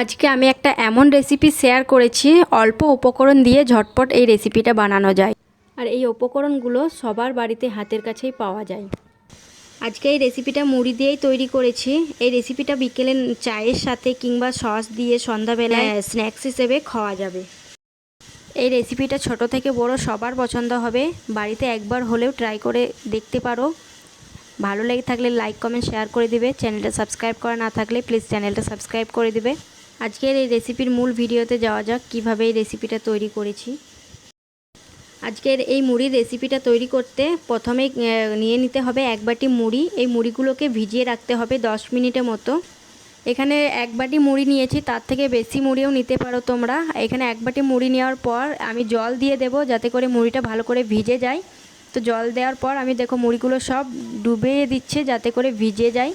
আজকে আমি একটা এমন রেসিপি শেয়ার করেছি অল্প উপকরণ দিয়ে ঝটপট এই রেসিপিটা বানানো যায়। আর এই উপকরণগুলো সবার বাড়িতে হাতের কাছেই পাওয়া যায়। আজকে এই রেসিপিটা মুড়ি দিয়েই তৈরি করেছি। এই রেসিপিটা বিকেলে চায়ের সাথে কিংবা সস দিয়ে সন্ধ্যাবেলায় স্ন্যাক্স হিসেবে খাওয়া যাবে। এই রেসিপিটা ছোট থেকে বড় সবার পছন্দ হবে। বাড়িতে একবার হলেও ট্রাই করে দেখতে পারো। ভালো লেগে থাকলে লাইক কমেন্ট শেয়ার করে দিবে। চ্যানেলটা সাবস্ক্রাইব করা না থাকলে প্লিজ চ্যানেলটা সাবস্ক্রাইব করে দিবে। আজকের এই রেসিপির মূল ভিডিওতে যাওয়া যাক, কীভাবে এই রেসিপিটা তৈরি করেছি। আজকের এই মুড়ির রেসিপিটা তৈরি করতে প্রথমে নিয়ে নিতে হবে এক বাটি মুড়ি। এই মুড়িগুলোকে ভিজিয়ে রাখতে হবে দশ মিনিটের মতো। এখানে এক বাটি মুড়ি নিয়েছি, তার থেকে বেশি মুড়িও নিতে পারো তোমরা। এখানে এক বাটি মুড়ি নেওয়ার পর আমি জল দিয়ে দেবো, যাতে করে মুড়িটা ভালো করে ভিজে যায়। তো জল দেওয়ার পর আমি দেখো মুড়িগুলো সব ডুবিয়ে দিচ্ছে, যাতে করে ভিজে যায়।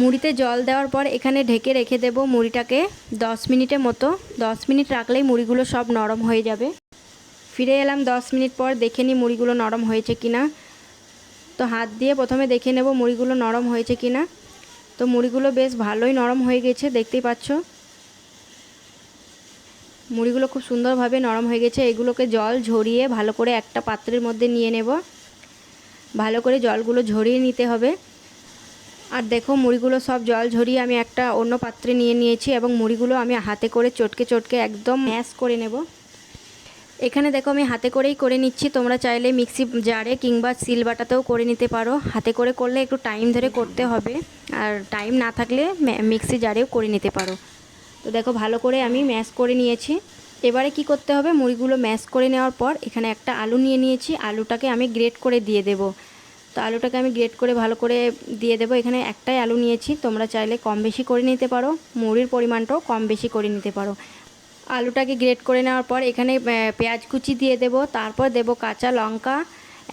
মুড়িতে জল দেওয়ার পর এখানে ঢেকে রেখে দেবো মুড়িটাকে দশ মিনিটের মতো। দশ মিনিট রাখলেই মুড়িগুলো সব নরম হয়ে যাবে। ফিরে এলাম দশ মিনিট পর, দেখে নিই মুড়িগুলো নরম হয়েছে কিনা। তো হাত দিয়ে প্রথমে দেখে নেব মুড়িগুলো নরম হয়েছে কিনা। তো মুড়িগুলো বেশ ভালোই নরম হয়ে গেছে, দেখতেই পাচ্ছ। মুড়িগুলো খুব সুন্দরভাবে নরম হয়ে গেছে। এগুলোকে জল ঝরিয়ে ভালো করে একটা পাত্রের মধ্যে নিয়ে নেব। ভালো করে জলগুলো ঝরিয়ে নিতে হবে। আর দেখো, মুড়িগুলো সব জল ঝরিয়ে আমি একটা অন্য পাত্রে নিয়ে নিয়েছি এবং মুড়িগুলো আমি হাতে করে চটকে চটকে একদম ম্যাশ করে নেব। এখানে দেখো, আমি হাতে করেই করে নিচ্ছি। তোমরা চাইলে মিক্সি জারে কিংবা সিল বাটাতেও করে নিতে পারো। হাতে করে করলে একটু টাইম ধরে করতে হবে। আর টাইম না থাকলে মিক্সি জারেও করে নিতে পারো। তো দেখো, ভালো করে আমি ম্যাশ করে নিয়েছি। এবারে কি করতে হবে? মুড়িগুলো ম্যাশ করে নেওয়ার পর এখানে একটা আলু নিয়ে নিয়েছি। আলুটাকে আমি গ্রেট করে দিয়ে দেব। তো আলুটাকে আমি গ্রেট করে ভালো করে দিয়ে দেবো। এখানে একটাই আলু নিয়েছি, তোমরা চাইলে কম বেশি করে নিতে পারো, মুড়ির পরিমাণটাও কম বেশি করে নিতে পারো। আলুটাকে গ্রেট করে নেওয়ার পর এখানে পেঁয়াজ কুচি দিয়ে দেব, তারপর দেব কাঁচা লঙ্কা।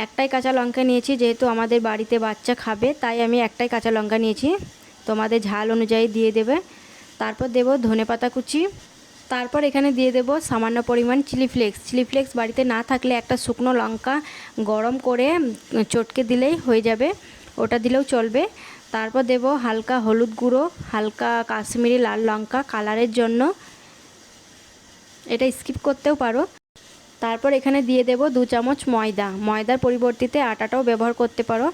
একটাই কাঁচা লঙ্কা নিয়েছি, যেহেতু আমাদের বাড়িতে বাচ্চা খাবে, তাই আমি একটাই কাঁচা লঙ্কা নিয়েছি, তোমাদের ঝাল অনুযায়ী দিয়ে দেবে। তারপর দেব ধনেপাতা কুচি তারপর এখানে দিয়ে দেব সামান্য পরিমাণ চিলি ফ্লেক্স। চিলি ফ্লেক্স বাড়িতে না থাকলে একটা শুকনো লঙ্কা গরম করে চটকে দিলেই হয়ে যাবে। ওটা দিলেও চলবে। তারপর দেব হালকা হলুদ গুঁড়ো, হালকা কাশ্মীরি লাল লঙ্কা কালারের জন্য। এটা স্কিপ করতেও পারো। তারপর এখানে দিয়ে দেব দু চামচ ময়দা। ময়দার পরিবর্তিতে আটাটাও ব্যবহার করতে পারো।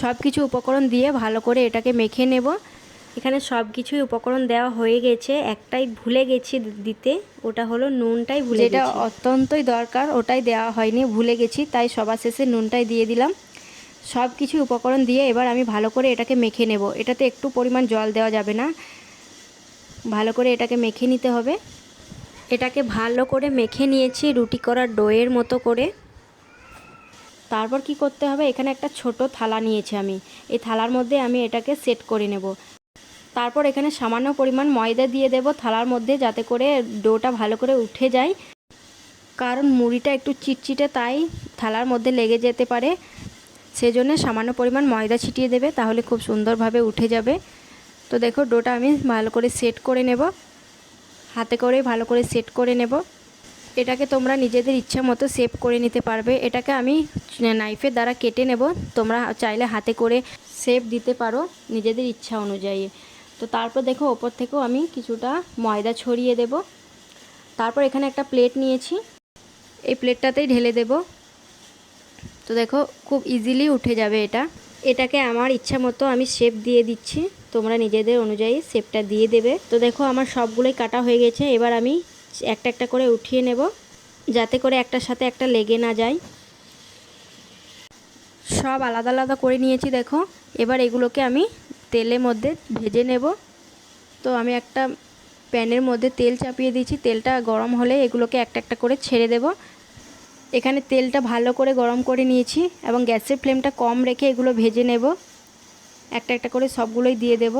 সব কিছু উপকরণ দিয়ে ভালো করে এটাকে মেখে নেব। এখানে সব কিছুই উপকরণ দেওয়া হয়ে গেছে। একটাই ভুলে গেছি দিতে। ওটা হলো নুনটাই ভুলে যেটা অত্যন্তই দরকার ওটাই দেওয়া হয়নি ভুলে গেছি তাই সবার শেষে নুনটাই দিয়ে দিলাম। সব কিছু উপকরণ দিয়ে এবার আমি ভালো করে এটাকে মেখে নেব। এটাতে একটু পরিমাণ জল দেওয়া যাবে না। ভালো করে এটাকে মেখে নিতে হবে। এটাকে ভালো করে মেখে নিয়েছি রুটি করার ডোয়ের মতো করে। তারপর কি করতে হবে? এখানে একটা ছোট থালা নিয়েছি আমি। এই থালার মধ্যে আমি এটাকে সেট করে নেব। তারপর এখানে সামান্য পরিমাণ ময়দা দিয়ে দেব থালার মধ্যে যাতে করে ডোটা ভালো করে উঠে যায়। কারণ মুড়িটা একটু চিটচিটে তাই থালার মধ্যে লেগে যেতে পারে। সেজন্য সামান্য পরিমাণ ময়দা ছিটিয়ে দেবে, তাহলে খুব সুন্দরভাবে উঠে যাবে। তো দেখো, ডোটা আমি ভালো করে সেট করে নেব। হাতে করে ভালো করে সেট করে নেব। এটাকে তোমরা নিজেদের ইচ্ছা মতো সেভ করে নিতে পারবে। এটাকে আমি নাইফের দ্বারা কেটে নেব। তোমরা চাইলে হাতে করে সেভ দিতে পারো নিজেদের ইচ্ছা অনুযায়ী। তো তারপর দেখো ওপর থেকেও আমি কিছুটা ময়দা ছড়িয়ে দেব। তারপর এখানে একটা প্লেট নিয়েছি। এই প্লেটটাতেই ঢেলে দেব। তো দেখো খুব ইজিলি উঠে যাবে এটা। এটাকে আমার ইচ্ছা মতো আমি শেপ দিয়ে দিচ্ছি। তোমরা নিজেদের অনুযায়ী শেপটা দিয়ে দেবে। তো দেখো আমার সবগুলোই কাটা হয়ে গেছে। এবার আমি একটা একটা করে উঠিয়ে নেব। যাতে করে একটার সাথে একটা লেগে না যায়। সব আলাদা আলাদা করে নিয়েছি দেখো। এবার এগুলোকে আমি তেলের মধ্যে ভেজে নেব। তো আমি একটা প্যানের মধ্যে তেল চাপিয়ে দিয়েছি। তেলটা গরম হলে এগুলোকে একটা একটা করে ছেড়ে দেব। এখানে তেলটা ভালো করে গরম করে নিয়েছি এবং গ্যাসের ফ্লেমটা কম রেখে এগুলো ভেজে নেব। একটা একটা করে সবগুলোই দিয়ে দেব।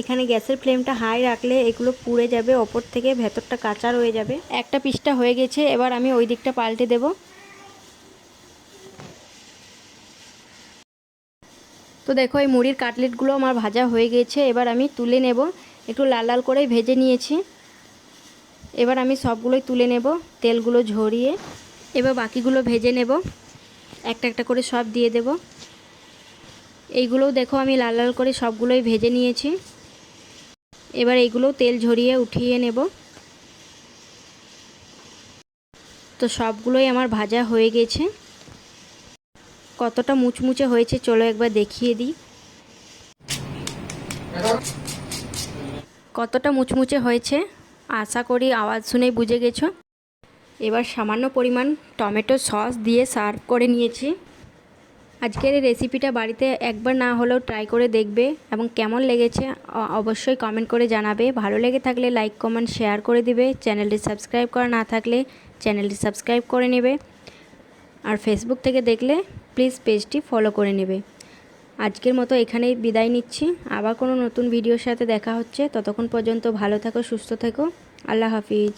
এখানে গ্যাসের ফ্লেমটা হাই রাখলে এগুলো পুড়ে যাবে। ওপর থেকে ভেতরটা কাঁচা রয়ে যাবে। একটা পিসটা হয়ে গেছে। এবার আমি ওই দিকটা পাল্টে দেব। তো দেখো, এই মুড়ির কাটলেটগুলো আমার ভাজা হয়ে গেছে। এবার আমি তুলে নেব। একটু লাল লাল করে ভেজে নিয়েছি। এবার আমি সবগুলোই তুলে নেব, তেলগুলো ঝরিয়ে। এবার বাকিগুলো ভেজে নেব। একটা একটা করে সব দিয়ে দেব। এইগুলোও দেখো, আমি লাল লাল করে সবগুলোই ভেজে নিয়েছি। এবার এগুলো তেল ঝরিয়ে উঠিয়ে নেব। তো সবগুলোই আমার ভাজা হয়ে গেছে। কতটা মুচমুচে হয়েছে চলো একবার দেখিয়ে দিই। কতটা মুচমুচে হয়েছে আশা করি আওয়াজ শুনেই বুঝে গেছো। এবার সামান্য পরিমাণ টমেটো সস দিয়ে সার্ভ করে নিয়েছি। আজকের এই রেসিপিটা বাড়িতে একবার না হলেও ট্রাই করে দেখবে এবং কেমন লেগেছে অবশ্যই কমেন্ট করে জানাবে। ভালো লেগে থাকলে লাইক কমেন্ট শেয়ার করে দিবে। চ্যানেলটি সাবস্ক্রাইব করা না থাকলে চ্যানেলটি সাবস্ক্রাইব করে নেবে। আর ফেসবুক থেকে দেখলে প্লিজ পেজটি ফলো করে নেবে। আজকের মতো এখানেই বিদায় নিচ্ছি। আবার কোনো নতুন ভিডিওর সাথে দেখা হচ্ছে। ততক্ষণ পর্যন্ত ভালো থাকো, সুস্থ থেকো। আল্লাহ হাফিজ।